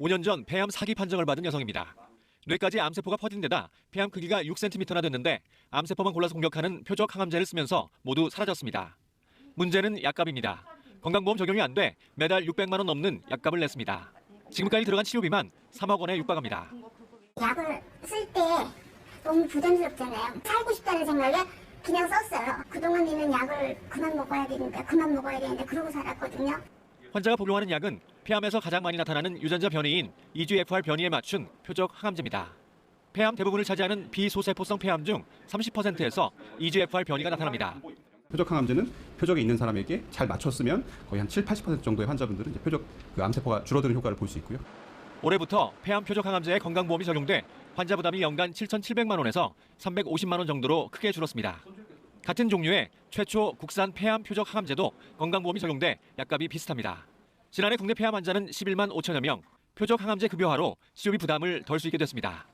5년 전 폐암 사기 판정을 받은 여성입니다. 뇌까지 암세포가 퍼진 데다 폐암 크기가 6cm나 됐는데 암세포만 골라서 공격하는 표적 항암제를 쓰면서 모두 사라졌습니다. 문제는 약값입니다. 건강보험 적용이 안 돼 매달 600만 원 넘는 약값을 냈습니다. 지금까지 들어간 치료비만 3억 원에 육박합니다. 약을 쓸 때 너무 부담스럽잖아요. 살고 싶다는 생각에 그냥 썼어요. 그동안 있는 약을 그만 먹어야 되니까 그만 먹어야 되는데 그러고 살았거든요. 환자가 복용하는 약은 폐암에서 가장 많이 나타나는 유전자 변이인 EGFR 변이에 맞춘 표적 항암제입니다. 폐암 대부분을 차지하는 비소세포성 폐암 중 30%에서 EGFR 변이가 나타납니다. 표적 항암제는 표적이 있는 사람에게 잘 맞췄으면 거의 한 7, 80% 정도의 환자분들은 이제 표적 그 암세포가 줄어드는 효과를 볼 수 있고요. 올해부터 폐암 표적 항암제에 건강보험이 적용돼 환자 부담이 연간 7,700만 원에서 350만 원 정도로 크게 줄었습니다. 같은 종류의 최초 국산 폐암 표적 항암제도 건강보험이 적용돼 약값이 비슷합니다. 지난해 국내 폐암 환자는 11만 5천여 명, 표적 항암제 급여화로 치료비 부담을 덜 수 있게 됐습니다.